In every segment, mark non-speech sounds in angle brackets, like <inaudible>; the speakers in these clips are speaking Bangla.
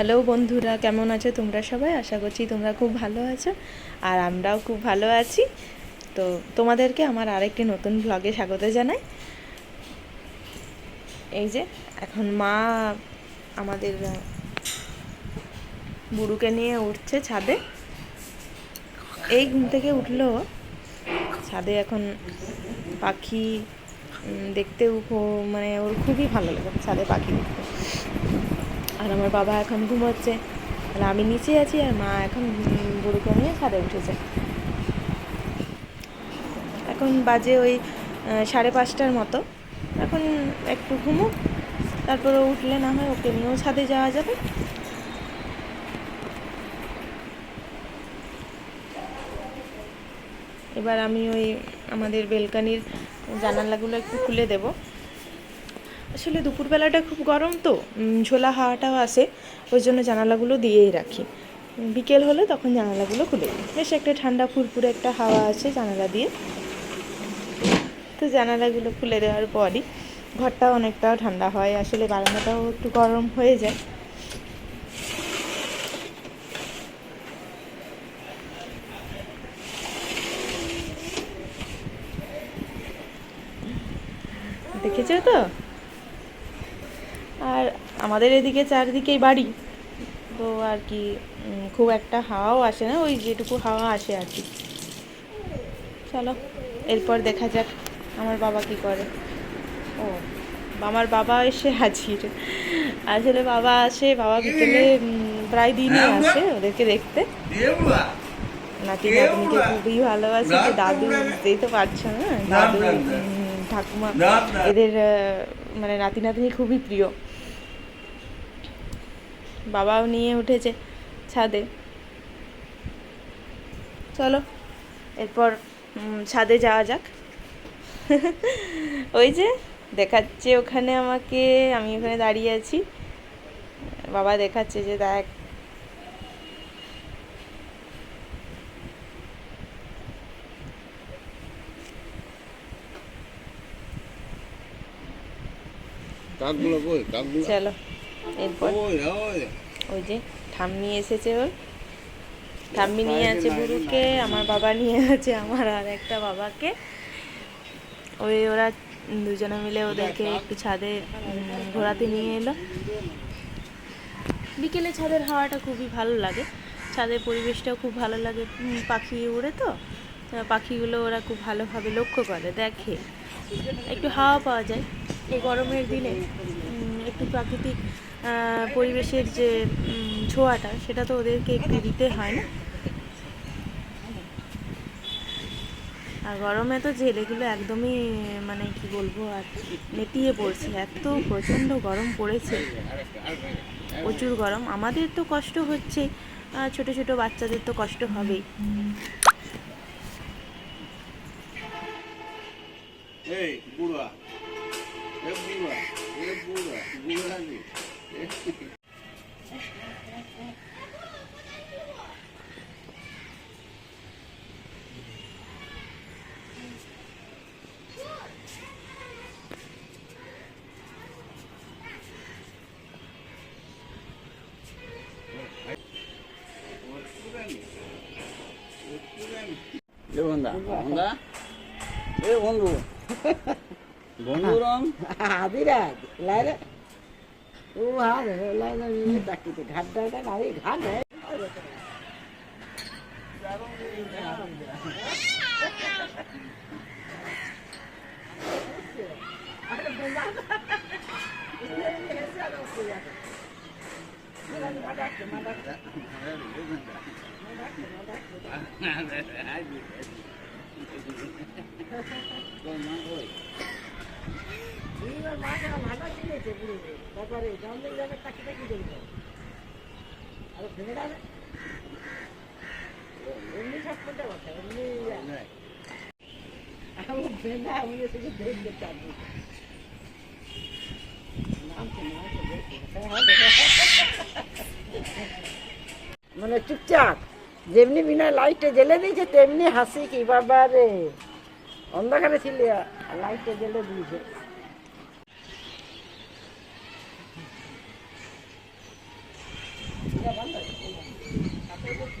হ্যালো বন্ধুরা, কেমন আছো তোমরা সবাই? আশা করছি তোমরা খুব ভালো আছো আর আমরাও খুব ভালো আছি। তো তোমাদেরকে আমার আরেকটি নতুন ব্লগে স্বাগত জানাই। এই যে, এখন মা আমাদের বুড়ুকে নিয়ে উঠছে ছাদে। এই ঘুম থেকে উঠল। ছাদে এখন পাখি দেখতেও মানে ওর খুবই ভালো লাগে ছাদে পাখি দেখতে। আর আমার বাবা এখন ঘুমোচ্ছে। আর আমি নিচে আছি আর মা এখন বুড়োকে নিয়ে ছাদে উঠেছে। এখন বাজে ওই সাড়ে পাঁচটার মতো। এখন একটু ঘুমুক, তারপরে উঠলে না হয় ওকে নিয়েও ছাদে যাওয়া যাবে। এবার আমি ওই আমাদের বেলকানির জানালাগুলো একটু খুলে দেব। আসলে দুপুরবেলাটা খুব গরম তো ঝোলা হাওয়াটাও আসে ওই জন্য জানালাগুলো দিয়েই রাখি। বিকেল হলে তখন জানালাগুলো খুলে দিই। বেশ একটা ঠান্ডা ফুরফুরে একটা হাওয়া আছে জানালা দিয়ে। তো জানালাগুলো খুলে দেওয়ার পরই ঘরটাও অনেকটাও ঠান্ডা হয়, আসলে বারান্দাটাও একটু গরম হয়ে যায়। দেখেছ তো? আর আমাদের এদিকে চারদিকেই বাড়ি। তো আর কি খুব একটা হাওয়াও আসে না ওই যেটুকু হাওয়া আসে আর কি। চলো এরপর দেখা যাক আমার বাবা কি করে। ও আমার বাবা এসে হাজির। আসলে বাবা আসে বাবা বিকেলে প্রায় দিনই আসে ওদেরকে দেখতে। নাতি নাতনিকে খুবই ভালোবাসে যে দাদু বুঝতেই তো পারছ না দাদু ঠাকুমা এদের মানে নাতি নাতনি খুবই প্রিয়। বাবাও নিয়ে উঠেছে ছাদে। চলো এরপর ছাদে যাওয়া যাক। <laughs> ওই যে দেখাচ্ছে ওখানে আমাকে আমি ওখানে দাঁড়িয়ে আছি। বাবা দেখাচ্ছে যে দেখ। চলো। এরপর? ওই যে ঠাম্মি এসেছে ওর। ঠাম্মি নিয়ে আছে বুড়ুকে আমার বাবা নিয়ে আছে আমার আর একটা বাবাকে। ওই ওরা দুজনে মিলে ওদেরকে একটু ছাদে ঘোরাতে নিয়ে এলো। বিকেলে ছাদের হাওয়াটা খুবই ভালো লাগে। ছাদের পরিবেশটাও খুব ভালো লাগে পাখি উড়ে তো। পাখিগুলো ওরা খুব ভালোভাবে লক্ষ্য করে দেখে। একটু হাওয়া পাওয়া যায়। এই গরমের দিনে একটু প্রাকৃতিক পরিবেশের যে ছোঁয়াটা, সেটা তো ওদেরকে একটু দিতে হয় না। আর গরমে তো জেলেগুলো একদমই মানে কি বলব, আর নেতিয়ে পড়ছে। এত প্রচণ্ড গরম পড়েছে। প্রচুর গরম। আমাদের তো কষ্ট হচ্ছে। ছোট ছোট বাচ্চাদের তো কষ্ট হবেই। এই, বুড়া। বুড়া বুড়া বুড়া 온다. 온다. 왜 온구? 뭔구랑? 아비라. 라라. ಉಹಾರೆ ಎಲ್ಲ ತಕ್ಕಿತ್ತು ಘಡ್ಡ ನಾವೇ ಘಾನೆ Thank you. মানে চুপচাপ যেমনি বিনা লাইটে জ্বেলে দিয়েছে তেমনি হাসি কি বাবা রে অন্ধকারে ছিল লাইটে জ্বেলে দিয়েছে আর পায় না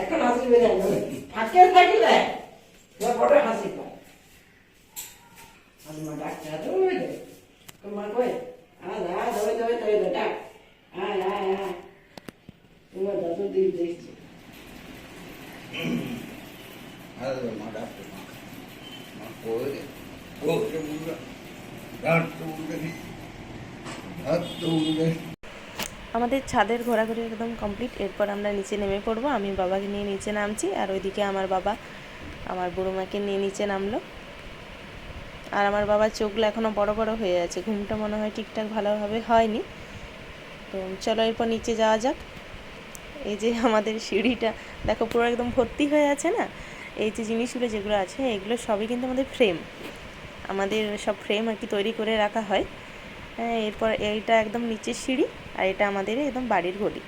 এখন হাসি না ফাঁকে থাকলে বড় হাসি পায় ডাক্তার তোমার কই আ দা দই দই দই দই ডাক আয় আয় আয় তোমার দাদু দিয়ে দেখছি আরে মা ডাক্তার মা মা কই ও কে বুড়া ডাক্তার বুড়া ডাক্তার বুড়া আমাদের ছাদের ঘোরাঘুরি একদম কমপ্লিট এরপর আমরা নিচে নেমে পড়ব। আমি বাবাকে নিয়ে নিচে নামছি আর ওইদিকে আমার বাবা আমার বুড়ো মাকে নিয়ে নিচে নামলো। আর আমার বাবার চোখগুলো এখনও বড় বড় হয়ে আছে। ঘুমটা মনে হয় ঠিকঠাক ভালোভাবে হয়নি। তো চলো এরপর নিচে যাওয়া যাক। এই যে আমাদের সিঁড়িটা, দেখো পুরো একদম ভর্তি হয়ে আছে না? এই যে জিনিসগুলো যেগুলো আছে, এগুলো সবই কিন্তু আমাদের ফ্রেম আমাদের সব ফ্রেম আর কি তৈরি করে রাখা হয়। হ্যাঁ এরপর এইটা একদম নিচের সিঁড়ি আর এটা আমাদের একদম বাড়ির গলি।